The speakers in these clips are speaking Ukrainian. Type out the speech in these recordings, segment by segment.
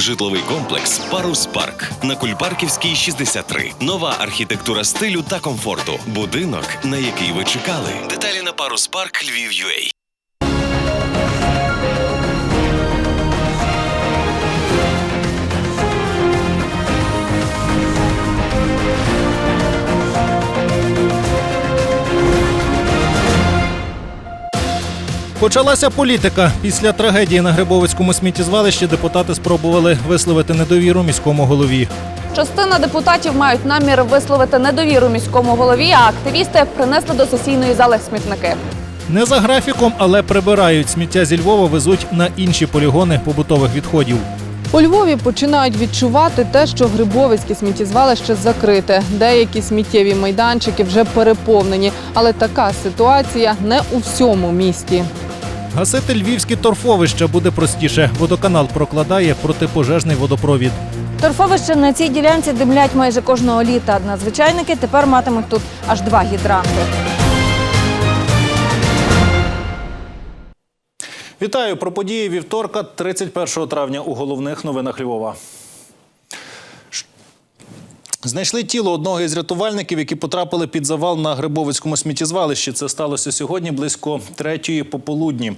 Житловий комплекс Парус Парк на Кульпарківській 63. Нова архітектура стилю та комфорту. Будинок, на який ви чекали. Деталі на Парус Парк Львів.UA. Почалася політика. Після трагедії на Грибовицькому сміттєзвалищі депутати спробували висловити недовіру міському голові. Частина депутатів мають намір висловити недовіру міському голові, а активісти принесли до сесійної зали смітники. Не за графіком, але прибирають сміття зі Львова, везуть на інші полігони побутових відходів. У Львові починають відчувати те, що Грибовицьке сміттєзвалище закрите. Деякі сміттєві майданчики вже переповнені, але така ситуація не у всьому місті. Гасити львівські торфовища буде простіше. Водоканал прокладає протипожежний водопровід. Торфовища на цій ділянці димлять майже кожного літа. Надзвичайники тепер матимуть тут аж два гідранти. Вітаю про події вівторка, 31 травня у головних новинах Львова. Знайшли тіло одного із рятувальників, які потрапили під завал на Грибовицькому сміттєзвалищі. Це сталося сьогодні близько третьої пополудні.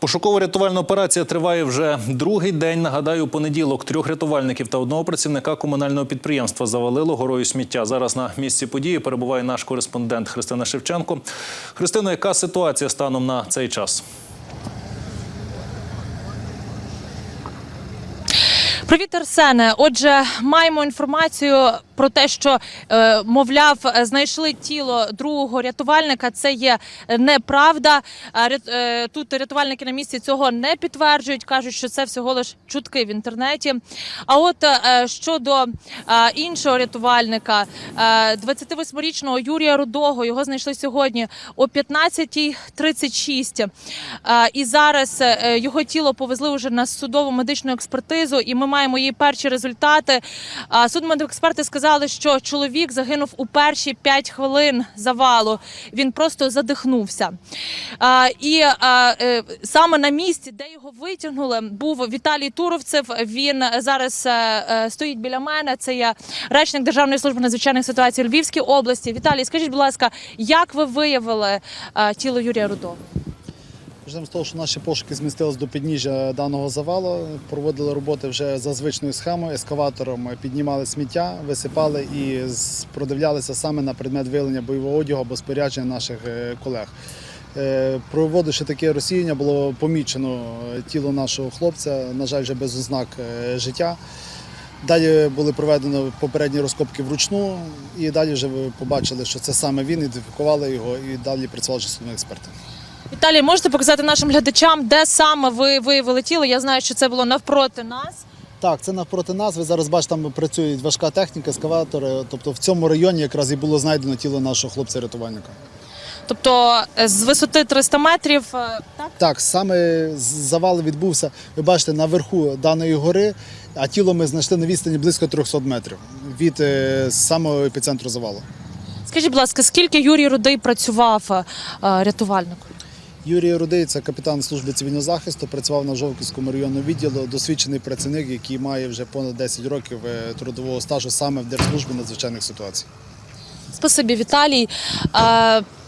Пошуково-рятувальна операція триває вже другий день. Нагадаю, понеділок трьох рятувальників та одного працівника комунального підприємства завалило горою сміття. Зараз на місці події перебуває наш кореспондент Христина Шевченко. Христино, яка ситуація станом на цей час? Привіт, Арсене. Отже, маємо інформацію про те, що е, мовляв, знайшли тіло другого рятувальника. Це є неправда. Е, Тут рятувальники на місці цього не підтверджують, кажуть, що це всього лиш чутки в інтернеті. А от е, щодо е, іншого рятувальника, е, 28-річного Юрія Рудого, його знайшли сьогодні о 15.36. Е, І зараз е, його тіло повезли вже на судово медичну експертизу, і ми маємо її перші результати. Судмедексперти сказали, що чоловік загинув у перші 5 хвилин завалу. Він просто задихнувся. А, І а, е, саме на місці, де його витягнули, був Віталій Туровцев. Він зараз е, е, стоїть біля мене. Це є речник Державної служби надзвичайних ситуацій Львівській області. Віталій, скажіть, будь ласка, як ви виявили тіло Юрія Рудого? Почнемо з того, що наші пошуки змістились до підніжжя даного завалу. Проводили роботи вже за звичною схемою. Ескаватором піднімали сміття, висипали і продивлялися саме на предмет виявлення бойового одягу або спорядження наших е, колег. Е, Проводивши таке розсіяння, було помічено е, тіло нашого хлопця, на жаль, вже без ознак життя. Далі були проведені попередні розкопки вручну, і далі вже побачили, що це саме він, ідентифікували його і далі працювали судові експерти. Віталій, можете показати нашим глядачам, де саме ви виявили тіло? Я знаю, що це було навпроти нас. Так, це навпроти нас. Ви зараз бачите, там працює важка техніка, ескаватори. Тобто в цьому районі якраз і було знайдено тіло нашого хлопця-рятувальника. Тобто е, з висоти 300 метрів. е, Так? Так, саме завал відбувся, ви бачите, наверху даної гори, а тіло ми знайшли на відстані близько 300 метрів від е, самого епіцентру завалу. Скажіть, будь ласка, скільки Юрій Рудий працював е, рятувальником? Юрій Рудий, це капітан служби цивільного захисту, працював на Жовківському районному відділу, досвідчений працівник, який має вже понад 10 років е, трудового стажу саме в Держслужбі надзвичайних ситуацій. Спасибі, Віталій.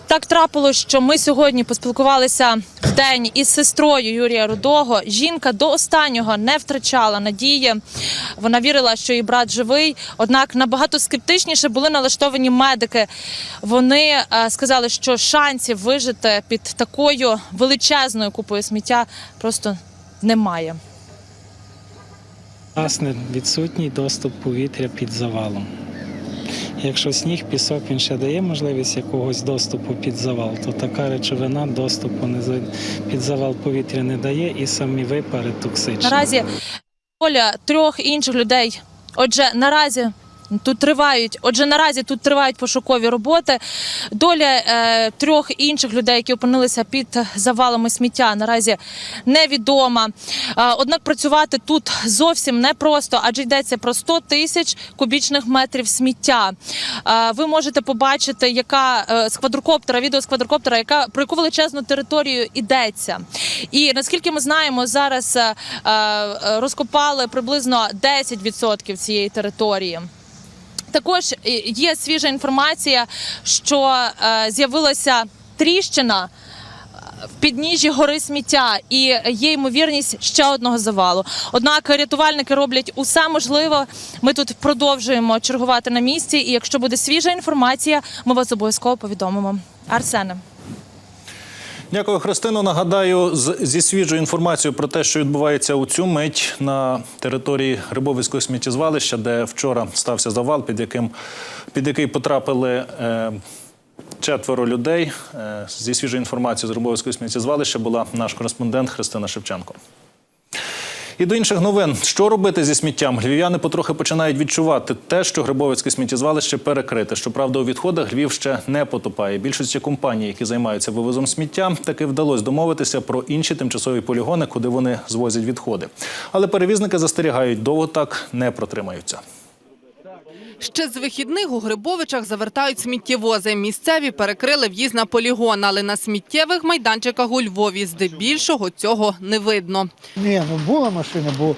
Так трапилось, що ми сьогодні поспілкувалися в день із сестрою Юрія Рудого. Жінка до останнього не втрачала надії. Вона вірила, що її брат живий. Однак набагато скептичніше були налаштовані медики. Вони е, сказали, що шансів вижити під такою величезною купою сміття просто немає. Власне, відсутній доступ повітря під завалом. Якщо сніг, пісок він ще дає можливість якогось доступу під завал, то така речовина доступу не за- під завал повітря не дає і самі випари токсичні. Наразі доля трьох інших людей. Отже, наразі Тут тривають, отже, наразі тут тривають пошукові роботи. Доля е, трьох інших людей, які опинилися під завалами сміття, наразі невідома. Е, однак працювати тут зовсім непросто, адже йдеться про 100 тисяч кубічних метрів сміття. Е, ви можете побачити, яка е, з квадрокоптера, відео з яка про яку величезну територію йдеться. І наскільки ми знаємо, зараз е, е, розкопали приблизно 10% цієї території. Також е, є свіжа інформація, що е, з'явилася тріщина е, в підніжжі гори сміття, і є ймовірність ще одного завалу. Однак рятувальники роблять усе можливе. Ми тут продовжуємо чергувати на місці. І якщо буде свіжа інформація, ми вас обов'язково повідомимо. Арсене. Дякую, Христино. Нагадаю, зі свіжою інформацією про те, що відбувається у цю мить на території Рибовицького сміттєзвалища, де вчора стався завал, під яким під який потрапили. Е, Четверо людей Е, зі свіжою інформацією з Грибовицького сміттєзвалища була наш кореспондент Христина Шевченко. І до інших новин, що робити зі сміттям? Львів'яни потрохи починають відчувати те, що Грибовицьке сміттєзвалище перекрите. Щоправда, у відходах Львів ще не потопає. Більшості компаній, які займаються вивозом сміття, таки вдалося домовитися про інші тимчасові полігони, куди вони звозять відходи. Але перевізники застерігають, довго так не протримаються. Ще з вихідних у Грибовичах завертають сміттєвози. Місцеві перекрили в'їзд на полігон, але на сміттєвих майданчиках у Львові здебільшого цього не видно. Ні, ну була машина, бо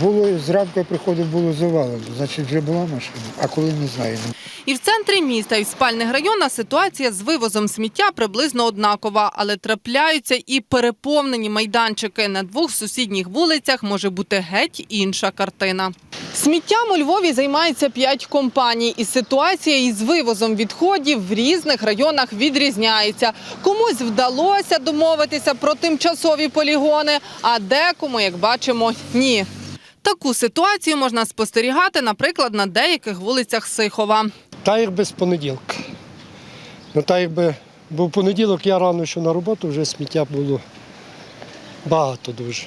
було зранку я приходив, було завалено. Значить, вже була машина, а коли не знаю. І в центрі міста, і в спальних районах ситуація з вивозом сміття приблизно однакова, але трапляються і переповнені майданчики. На двох сусідніх вулицях може бути геть інша картина. Сміттям у Львові займається п'ять компаній, і ситуація із вивозом відходів в різних районах відрізняється. Комусь вдалося домовитися про тимчасові полігони, а декому, як бачимо, ні. Таку ситуацію можна спостерігати, наприклад, на деяких вулицях Сихова. Та якби з понеділка. Ну та якби був понеділок, я рано йшов на роботу, вже сміття було багато дуже.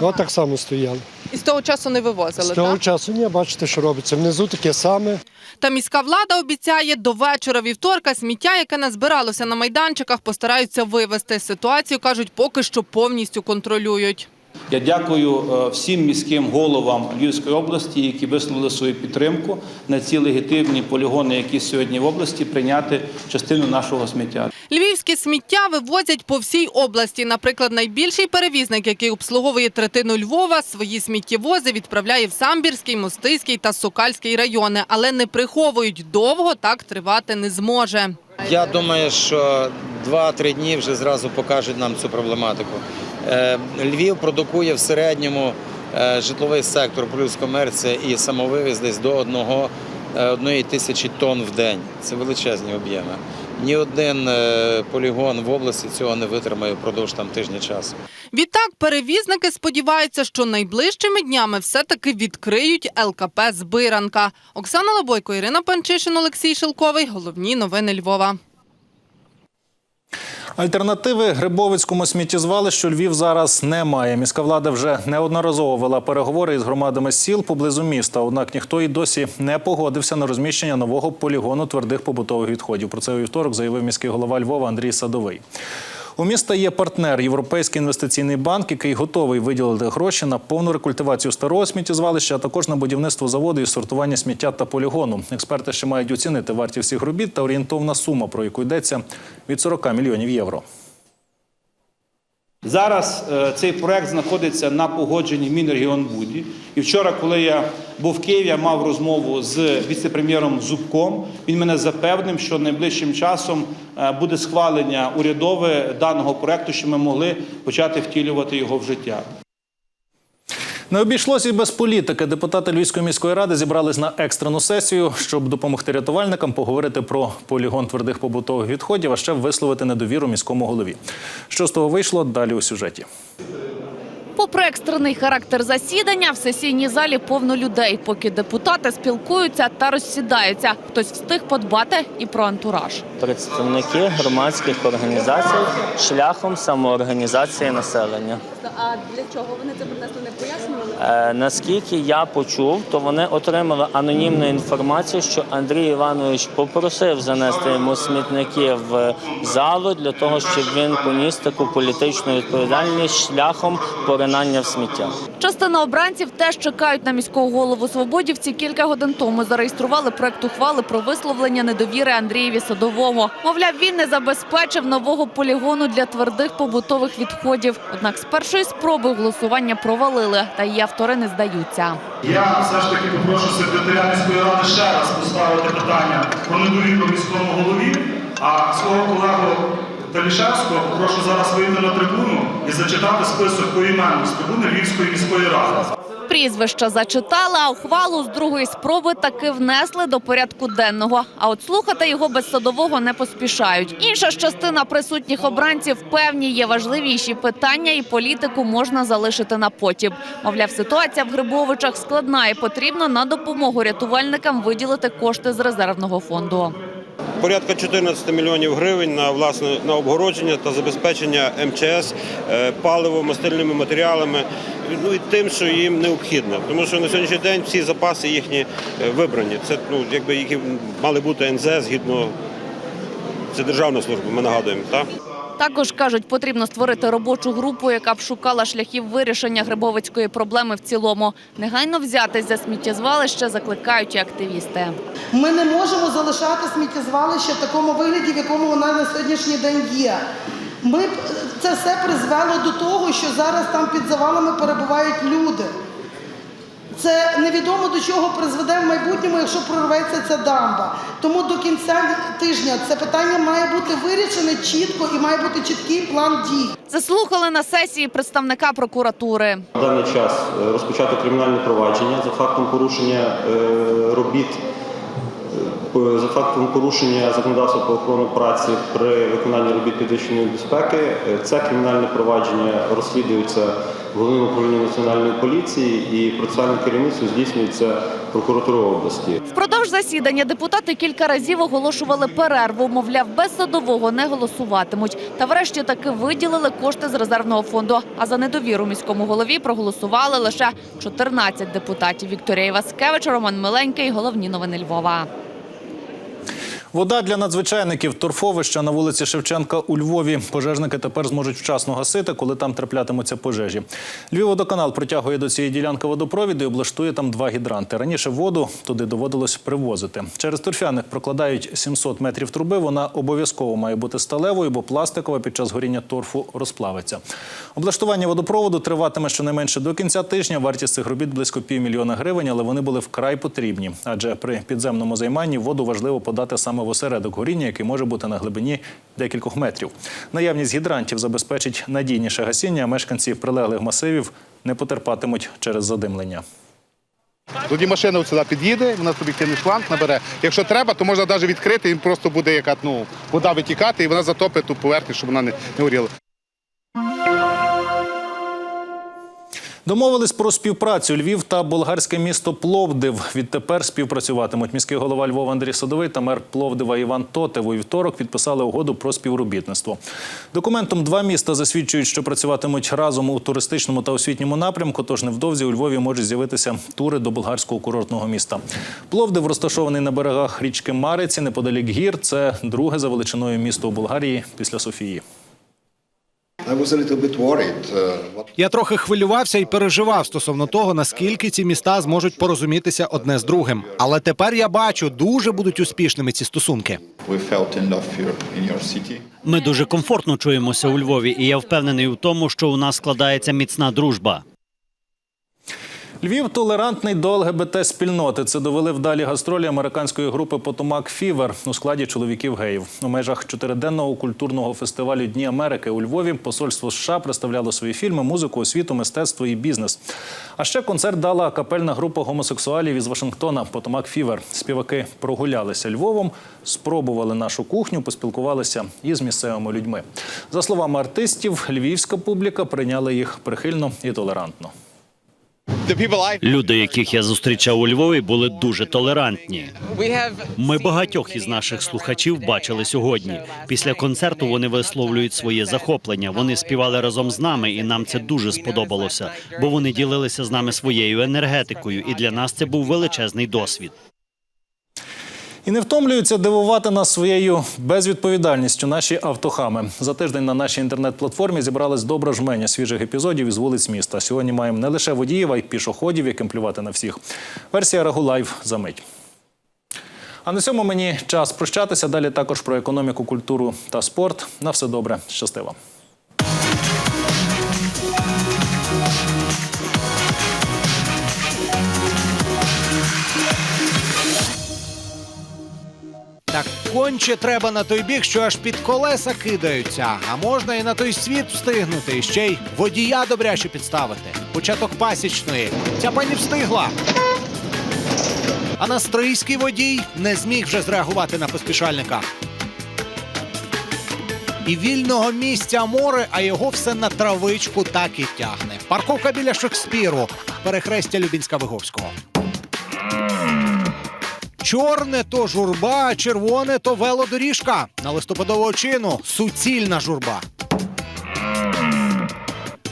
Ну, так само стояли. І з того часу не З вивозили, того так? часу ні, бачите, що робиться. Внизу таке саме. Та міська влада обіцяє, до вечора вівторка сміття, яке назбиралося на майданчиках, постараються вивезти. Ситуацію, кажуть, поки що повністю контролюють. Я дякую е, всім міським головам Львівської області, які висловили свою підтримку на ці легітимні полігони, які сьогодні в області прийняти частину нашого сміття. Львівське сміття вивозять по всій області. Наприклад, найбільший перевізник, який обслуговує третину Львова, свої сміттєвози відправляє в Самбірський, Мостиський та Сокальський райони, але не приховують довго так тривати не зможе. Я думаю, що 2-3 дні вже зразу покажуть нам цю проблематику. Е, Львів продукує в середньому е, житловий сектор плюс комерція і самовивіз десь до одного, е, одної тисячі тонн в день. Це величезні об'єми. Ні один полігон в області цього не витримає впродовж там тижня часу. Відтак перевізники сподіваються, що найближчими днями все-таки відкриють ЛКП «Збиранка». Оксана Лобойко, Ірина Панчишин, Олексій Шилковий. Головні новини Львова. Альтернативи Грибовицькому сміттєзвалищу Львів зараз немає. Міська влада вже неодноразово вела переговори із громадами сіл поблизу міста. Однак ніхто і досі не погодився на розміщення нового полігону твердих побутових відходів. Про це у вівторок заявив міський голова Львова Андрій Садовий. У міста є партнер Європейський інвестиційний банк, який готовий виділити гроші на повну рекультивацію старого сміттєзвалища, а також на будівництво заводу із сортування сміття та полігону. Експерти ще мають оцінити вартість всіх робіт та орієнтовна сума, про яку йдеться від 40 мільйонів євро. Зараз е, цей проект знаходиться на погодженні в Мінрегіонбуді. І вчора, коли я був в Києві, я мав розмову з віце-прем'єром Зубком. Він мене запевнив, що найближчим часом е, буде схвалення урядове даного проекту, щоб ми могли почати втілювати його в життя. Не обійшлося і без політики. Депутати Львівської міської ради зібрались на екстрену сесію, щоб допомогти рятувальникам поговорити про полігон твердих побутових відходів, а ще висловити недовіру міському голові. Що з того вийшло? Далі у сюжеті. Попри екстрений характер засідання, в сесійній залі повно людей, поки депутати спілкуються та розсідаються. Хтось встиг подбати і про антураж. представники громадських організацій шляхом самоорганізації населення. А для чого вони це принесли, не пояснювали? Е, наскільки я почув, то вони отримали анонімну інформацію, що Андрій Іванович попросив занести йому смітники в залу для того, щоб він поніс таку політичну відповідальність шляхом поринання в сміття. Частина обранців теж чекають на міського голову свободівці. Кілька годин тому зареєстрували проект ухвали про висловлення недовіри Андрієві Садовому. Мовляв, він не забезпечив нового полігону для твердих побутових відходів. Однак з першої спроби голосування провалили, та її автори не здаються. Я все ж таки попрошу секретаря міської ради ще раз поставити питання про недовіру міському голові, а свого колегу Талішевського попрошу зараз вийти на трибуну і зачитати список поіменно з трибуни Львівської міської ради. Прізвища зачитали, а ухвалу з другої спроби таки внесли до порядку денного. А от слухати його без садового не поспішають. Інша ж частина присутніх обранців певні є важливіші питання, і політику можна залишити на потім. Мовляв, ситуація в Грибовичах складна і потрібно на допомогу рятувальникам виділити кошти з резервного фонду. Порядка 14 мільйонів гривень на власне на обгородження та забезпечення МЧС е, паливом, мастильними матеріалами, ну і тим, що їм необхідно. Тому що на сьогоднішній день всі запаси їхні е, вибрані. Це ну якби які мали бути НЗ згідно. Це державна служба, ми нагадуємо, так? Також кажуть, потрібно створити робочу групу, яка б шукала шляхів вирішення грибовицької проблеми в цілому. Негайно взятись за сміттєзвалище закликають і активісти. Ми не можемо залишати сміттєзвалище в такому вигляді, в якому вона на сьогоднішній день є. Ми це все призвело до того, що зараз там під завалами перебувають люди. Це невідомо до чого призведе в майбутньому, якщо прорветься ця дамба. Тому до кінця тижня це питання має бути вирішене чітко і має бути чіткий план дій. Заслухали на сесії представника прокуратури. На даний час е, розпочато кримінальне провадження за фактом порушення е, робіт, е, за фактом порушення законодавства про охорону праці при виконанні робіт підвищеної безпеки. Це кримінальне провадження розслідується головним управлінням національної поліції і процесуальне керівництво здійснюється прокуратурою області. Впродовж засідання депутати кілька разів оголошували перерву. Мовляв, без садового не голосуватимуть. Та врешті таки виділили кошти з резервного фонду. А за недовіру міському голові проголосували лише 14 депутатів. Вікторія Іваскевич, Роман Миленький. Головні новини Львова. Вода для надзвичайників торфовища на вулиці Шевченка у Львові. Пожежники тепер зможуть вчасно гасити, коли там траплятимуться пожежі. Львівводоканал протягує до цієї ділянки водопровід і облаштує там два гідранти. Раніше воду туди доводилось привозити. Через торфяник прокладають 700 метрів труби. Вона обов'язково має бути сталевою, бо пластикова під час горіння торфу розплавиться. Облаштування водопроводу триватиме щонайменше до кінця тижня. Вартість цих робіт близько півмільйона гривень, але вони були вкрай потрібні. Адже при підземному займанні воду важливо подати саме в осередок горіння, який може бути на глибині декількох метрів. Наявність гідрантів забезпечить надійніше гасіння. а Мешканці прилеглих масивів не потерпатимуть через задимлення. Тоді машина сюди під'їде, вона суб'єктивний шланг набере. Якщо треба, то можна навіть відкрити, і просто буде яка ну, вода витікати, і вона затопить ту поверхню, щоб вона не, не горіла. Домовились про співпрацю Львів та болгарське місто Пловдив. Відтепер співпрацюватимуть міський голова Львова Андрій Садовий та мер Пловдива Іван Тотев. У вівторок підписали угоду про співробітництво. Документом два міста засвідчують, що працюватимуть разом у туристичному та освітньому напрямку. Тож невдовзі у Львові можуть з'явитися тури до болгарського курортного міста. Пловдив розташований на берегах річки Мариці, неподалік гір. Це друге за величиною місто у Болгарії після Софії. Я трохи хвилювався і переживав стосовно того, наскільки ці міста зможуть порозумітися одне з другим. Але тепер я бачу, дуже будуть успішними ці стосунки. Ми дуже комфортно чуємося у Львові, і я впевнений у тому, що у нас складається міцна дружба. Львів толерантний до ЛГБТ спільноти. Це довели вдалі гастролі американської групи Потомак Фівер у складі чоловіків геїв. У межах чотириденного культурного фестивалю Дні Америки у Львові посольство США представляло свої фільми, музику, освіту, мистецтво і бізнес. А ще концерт дала капельна група гомосексуалів із Вашингтона Потомак Фівер. Співаки прогулялися Львовом, спробували нашу кухню, поспілкувалися із місцевими людьми. За словами артистів, львівська публіка прийняла їх прихильно і толерантно. Люди, яких я зустрічав у Львові, були дуже толерантні. Ми багатьох із наших слухачів бачили сьогодні. Після концерту вони висловлюють своє захоплення. Вони співали разом з нами, і нам це дуже сподобалося, бо вони ділилися з нами своєю енергетикою, і для нас це був величезний досвід. І не втомлюються дивувати нас своєю безвідповідальністю наші автохами. За тиждень на нашій інтернет-платформі зібралась добра жменя свіжих епізодів із вулиць міста. Сьогодні маємо не лише водіїв, а й пішоходів, яким плювати на всіх. Версія Регулайв за мить. А на цьому мені час прощатися. Далі також про економіку, культуру та спорт. На все добре, щастиво. Так конче треба на той бік, що аж під колеса кидаються. А можна і на той світ встигнути. І ще й водія добряче підставити. Початок пасічної. Ця пані встигла. А настрийський водій не зміг вже зреагувати на поспішальника. І вільного місця море, а його все на травичку так і тягне. Парковка біля Шекспіру, перехрестя Любінська Виговського. Чорне то журба, а червоне то велодоріжка. На листопадову очину суцільна журба.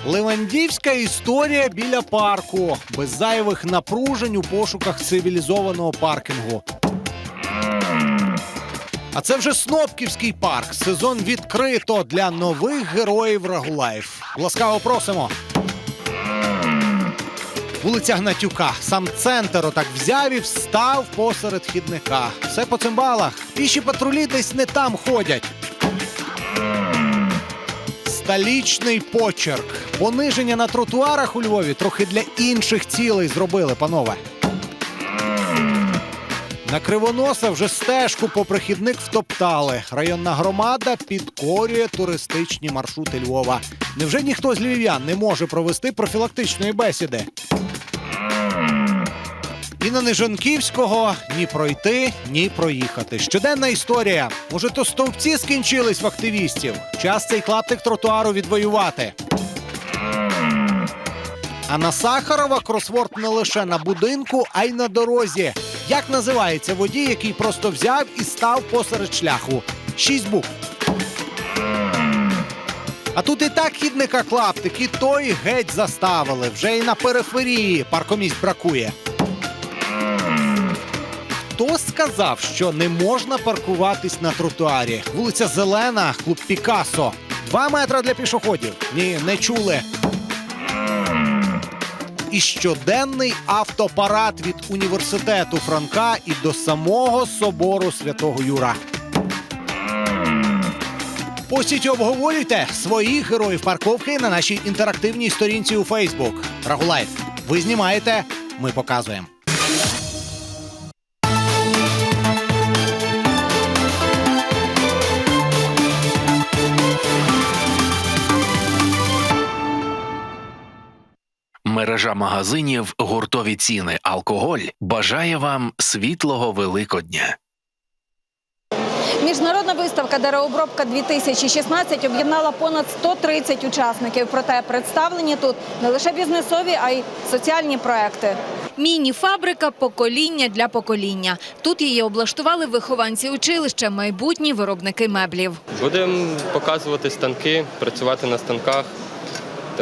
Левандівська історія біля парку, без зайвих напружень у пошуках цивілізованого паркінгу. А це вже Снопківський парк. Сезон відкрито для нових героїв Рагулаїв. Ласкаво просимо. Вулиця Гнатюка. Сам центр отак взяв і встав посеред хідника. Все по цимбалах. Піші патрулі десь не там ходять. Столічний почерк. Пониження на тротуарах у Львові трохи для інших цілей зробили, панове. На кривоноса вже стежку по прихідник втоптали. Районна громада підкорює туристичні маршрути Львова. Невже ніхто з львів'ян не може провести профілактичної бесіди? І на Нежанківського ні пройти, ні проїхати. Щоденна історія. Може, то стовпці скінчились в активістів. Час цей клаптик тротуару відвоювати. А на Сахарова кросворд не лише на будинку, а й на дорозі. Як називається водій, який просто взяв і став посеред шляху? Шість букв. А тут і так хідника клаптик, і той геть заставили. Вже і на периферії паркомісць бракує. Хто сказав, що не можна паркуватись на тротуарі? Вулиця Зелена, клуб Пікасо. Два метри для пішоходів. Ні, не чули. І щоденний автопарад від університету Франка і до самого собору святого Юра. Постіть обговорюйте своїх героїв парковки на нашій інтерактивній сторінці у Фейсбук. Рагулайф. Ви знімаєте, ми показуємо. Мережа магазинів гуртові ціни алкоголь бажає вам світлого Великодня. Міжнародна виставка Деревообробка 2016 об'єднала понад 130 учасників. Проте представлені тут не лише бізнесові, а й соціальні проекти. Міні-фабрика покоління для покоління. Тут її облаштували вихованці училища, майбутні виробники меблів. Будемо показувати станки, працювати на станках,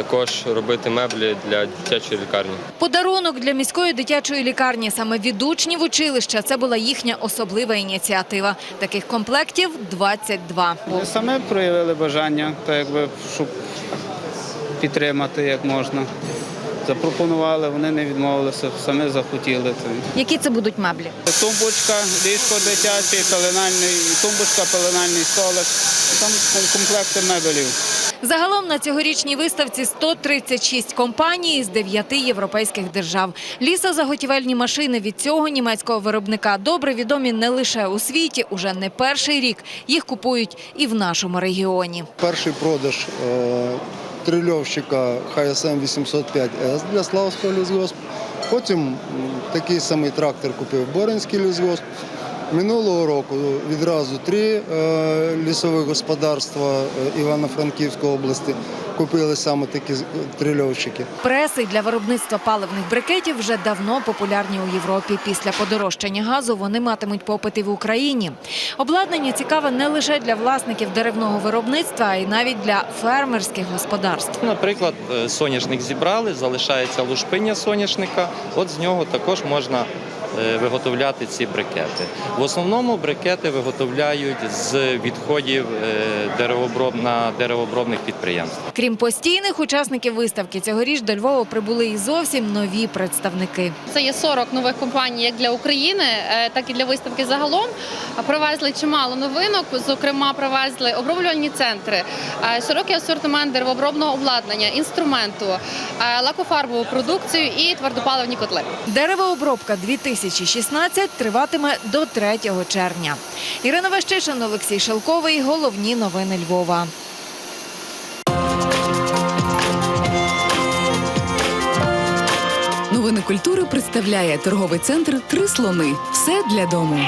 також робити меблі для дитячої лікарні. Подарунок для міської дитячої лікарні саме від учнів училища. Це була їхня особлива ініціатива. Таких комплектів 22. Ми саме проявили бажання, так якби, щоб підтримати як можна. Запропонували, вони не відмовилися, самі захотіли. Які це будуть меблі? Тумбочка, ліжко дитячий, пеленальний, тумбочка, пеленальний столик. Там комплекти мебелів. Загалом на цьогорічній виставці 136 компаній з 9 європейських держав. Лісозаготівельні машини від цього німецького виробника добре відомі не лише у світі, уже не перший рік. Їх купують і в нашому регіоні. Перший продаж е, трильовщика ХСМ 805С для Славського лісгоспу. Потім такий самий трактор купив Боринський лісгосп. Минулого року відразу три е, лісових господарства е, Івано-Франківської області купили саме такі з- трильовщики. Преси для виробництва паливних брикетів вже давно популярні у Європі. Після подорожчання газу вони матимуть попит і в Україні. Обладнання цікаве не лише для власників деревного виробництва, а й навіть для фермерських господарств. Наприклад, е, соняшник зібрали, залишається лушпиння соняшника. От з нього також можна е, виготовляти ці брикети. В основному брикети виготовляють з відходів е, деревооброб... на деревообробних підприємствах. Крім постійних учасників виставки, цьогоріч до Львова прибули і зовсім нові представники. Це є 40 нових компаній як для України, е, так і для виставки загалом. Привезли чимало новинок. Зокрема, привезли оброблювальні центри, е, широкий асортимент деревообробного обладнання, інструменту, е, лакофарбову продукцію і твердопаливні котли. Деревообробка 2016 триватиме до 3 червня. Ірина Вещишин, Олексій Шелковий. Головні новини Львова. Новини культури представляє торговий центр Три слони. Все для дому.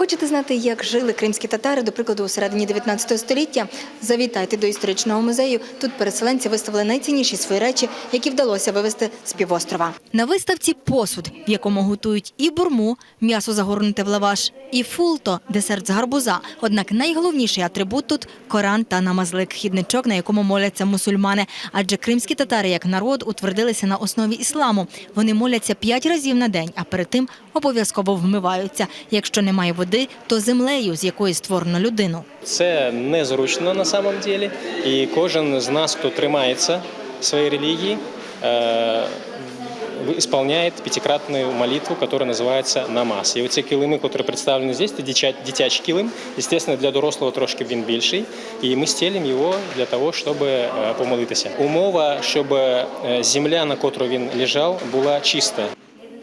Хочете знати, як жили кримські татари, до прикладу, у середині 19 століття? Завітайте до історичного музею. Тут переселенці виставили найцінніші свої речі, які вдалося вивезти з півострова. На виставці посуд, в якому готують і бурму, м'ясо загорнуте в лаваш, і фулто, десерт з гарбуза. Однак найголовніший атрибут тут Коран та намазлик, хідничок, на якому моляться мусульмани. Адже кримські татари, як народ, утвердилися на основі ісламу. Вони моляться п'ять разів на день, а перед тим обов'язково вмиваються. Якщо немає води, то землею, з якої створено людину. Це незручно на самом деле. І кожен з нас, хто тримається своєї релігії, е, исполняет пятикратную молитву, которая називається намаз. І оці килими, які представлені здесь, це дитя- дитячий килим. Естественно, для дорослого трошки він більший. І ми стелимо його для того, щоб е, помолитися. Умова, щоб е, земля, на котру він лежав, була чиста.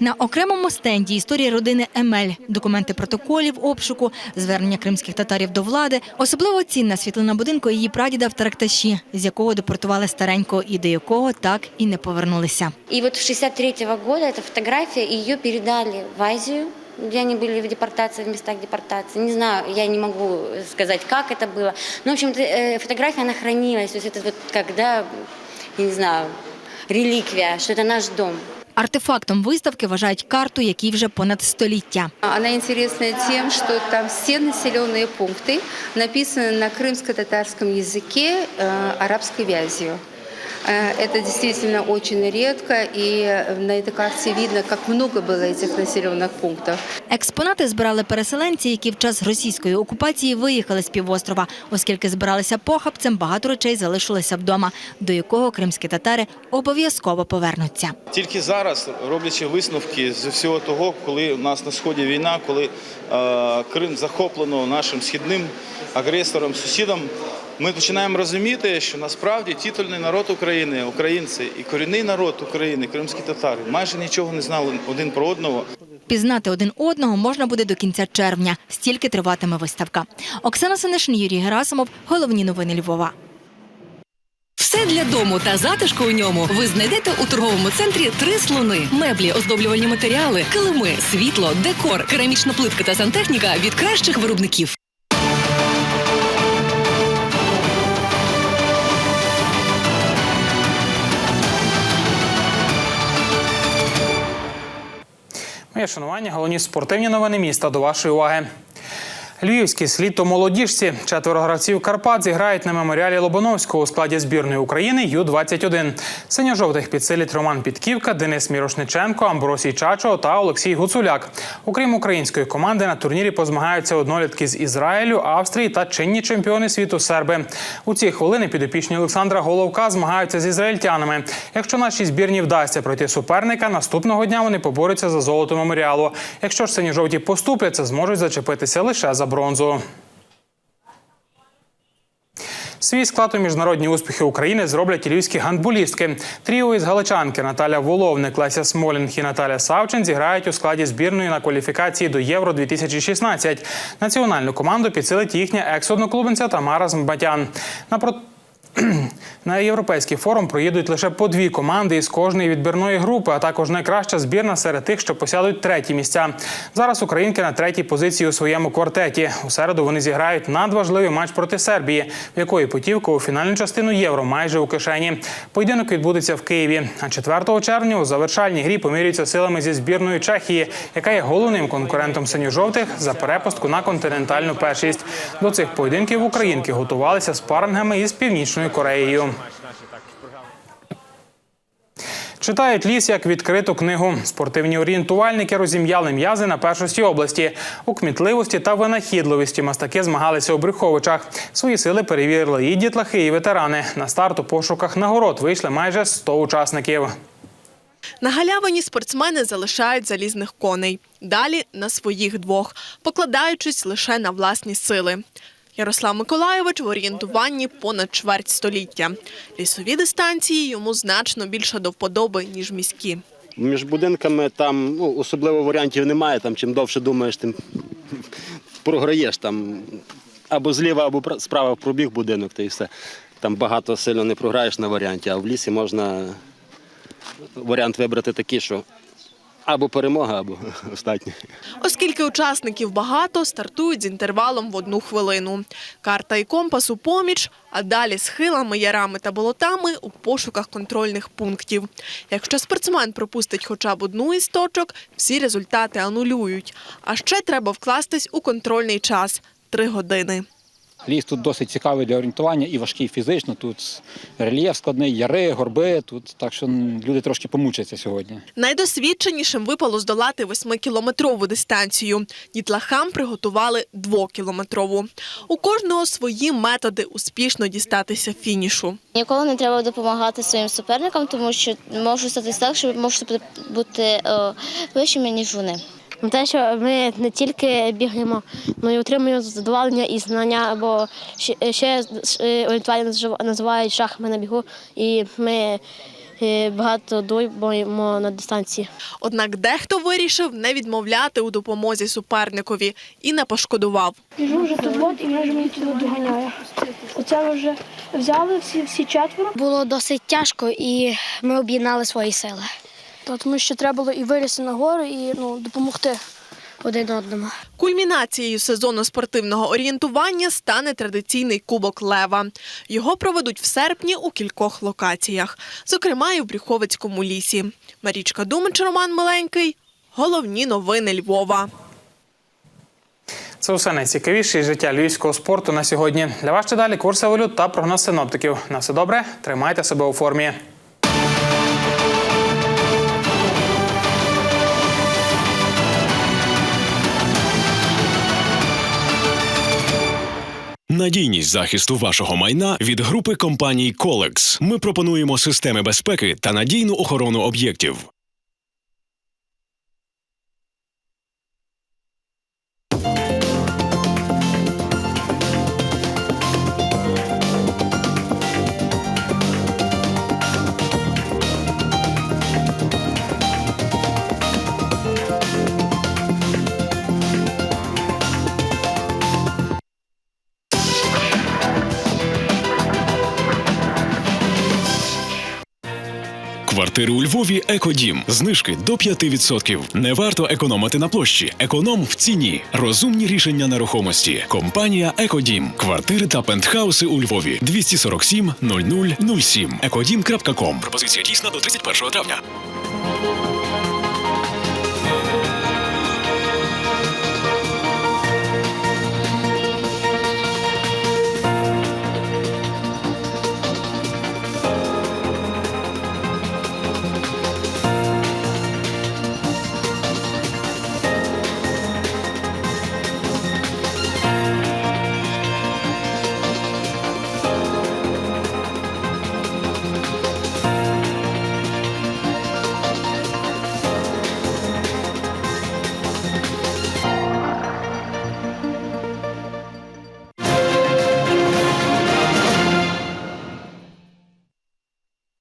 На окремому стенді історія родини Емель, документи протоколів обшуку, звернення кримських татарів до влади. Особливо цінна світлина будинку її прадіда в Таракташі, з якого депортували старенького і до якого так і не повернулися. И вот 63 года эта фотография, и ее передали в Азию, где они были в депортации, в местах депортации. Не знаю, я не могу сказать, как это было. Но, в общем-то, э, фотография, она хранилась. То есть это вот когда, я не знаю, реликвия, что это наш дом. Артефактом виставки вважають карту, якій вже понад століття. Она интересна тем, что там все населенные пункты написаны на крымско-татарском языке э, арабской вязью. Э, Это действительно очень редко, и на этой карте видно, как много было этих населенных пунктов. Експонати збирали переселенці, які в час російської окупації виїхали з півострова. Оскільки збиралися похабцем, багато речей залишилося вдома, до якого кримські татари обов'язково повернуться. Тільки зараз, роблячи висновки з всього того, коли у нас на сході війна, коли е, Крим захоплено нашим східним агресором, сусідом, ми починаємо розуміти, що насправді титульний народ України, українці і корінний народ України, кримські татари, майже нічого не знали один про одного. Пізнати один одного можна буде до кінця червня. Стільки триватиме виставка. Оксана Синишин, Юрій Герасимов. Головні новини Львова. Все для дому та затишку у ньому ви знайдете у торговому центрі Три слони. Меблі, оздоблювальні матеріали, килими, світло, декор, керамічна плитка та сантехніка від кращих виробників. Моє шанування, головні спортивні новини міста до вашої уваги. Львівські слідто-молодіжці, четверо гравців Карпат зіграють на меморіалі Лобановського у складі збірної України Ю-21. Синьо-жовтих підсилять Роман Підківка, Денис Мірошниченко, Амбросій Чачо та Олексій Гуцуляк. Окрім української команди, на турнірі позмагаються однолітки з Ізраїлю, Австрії та чинні чемпіони світу серби. У ці хвилини підопічні Олександра Головка змагаються з ізраїльтянами. Якщо нашій збірні вдасться пройти суперника, наступного дня вони поборються за золото меморіалу. Якщо ж синьо-жовті поступляться, зможуть зачепитися лише за бронзу. Свій склад у міжнародні успіхи України зроблять львівські гандболістки. Тріо із галичанки Наталя Воловник, Леся Смолінг і Наталя Савчин зіграють у складі збірної на кваліфікації до Євро 2016 Національну команду підсилить їхня екс-одноклубниця Тамара Змбатян. На європейський форум проїдуть лише по дві команди із кожної відбірної групи, а також найкраща збірна серед тих, що посядуть треті місця. Зараз українки на третій позиції у своєму квартеті. У середу вони зіграють надважливий матч проти Сербії, в якої путівка у фінальну частину євро майже у кишені. Поєдинок відбудеться в Києві. А 4 червня у завершальній грі помірюються силами зі збірною Чехії, яка є головним конкурентом синьо-жовтих за перепустку на континентальну першість. До цих поєдинків українки готувалися спарингами із північною Кореєю. Читають ліс як відкриту книгу. Спортивні орієнтувальники розім'яли м'язи на першості області. У кмітливості та винахідливості мастаки змагалися у Брюховичах. Свої сили перевірили і дітлахи, і ветерани. На старт у пошуках нагород вийшли майже 100 учасників. На галявині спортсмени залишають залізних коней. Далі на своїх двох, покладаючись лише на власні сили. Ярослав Миколайович в орієнтуванні понад чверть століття. Лісові дистанції йому значно більше до вподоби, ніж міські. Між будинками там ну, особливо варіантів немає. Там чим довше думаєш, тим програєш там або зліва, або справа пробіг будинок, та і все. Там багато сильно не програєш на варіанті, а в лісі можна варіант вибрати такий, що або перемога, або остатнє. Оскільки учасників багато, стартують з інтервалом в одну хвилину. Карта і компас у поміч, а далі схилами, ярами та болотами у пошуках контрольних пунктів. Якщо спортсмен пропустить хоча б одну із точок, всі результати анулюють. А ще треба вкластись у контрольний час три години. Ліс тут досить цікавий для орієнтування і важкий фізично. Тут рельєф складний, яри, горби. Тут так що люди трошки помучаться сьогодні. Найдосвідченішим випало здолати восьмикілометрову дистанцію. Дітлахам приготували двокілометрову. У кожного свої методи успішно дістатися фінішу. Ніколи не треба допомагати своїм суперникам, тому що може статись так, що можете бути е, вищими, ніж вони. Те, що ми не тільки бігаємо, але й отримуємо задоволення і знання, бо ще, ще е, орієнтування називають шахами на бігу, і ми е, багато думаємо на дистанції. Однак дехто вирішив не відмовляти у допомозі суперникові і не пошкодував. Біжу вже тут от, і вже мені тут доганяє. Оце ми вже взяли всі, всі четверо. Було досить тяжко, і ми об'єднали свої сили. Тому що треба було і вилізти на гору, і ну, допомогти один одному. Кульмінацією сезону спортивного орієнтування стане традиційний Кубок Лева. Його проведуть в серпні у кількох локаціях, зокрема і в Брюховицькому лісі. Марічка Думич, Роман Миленький. Головні новини Львова. Це все найцікавіше із життя львівського спорту на сьогодні. Для вас ще далі курси валют та прогноз синоптиків. На все добре, тримайте себе у формі. Надійність захисту вашого майна від групи компаній Колекс. Ми пропонуємо системи безпеки та надійну охорону об'єктів. Квартири у Львові Екодім. Знижки до 5%. Не варто економити на площі. Економ в ціні. Розумні рішення нерухомості. Компанія Екодім. Квартири та пентхауси у Львові. 247 0007. Екодім.ком. Пропозиція дійсна до 31 травня.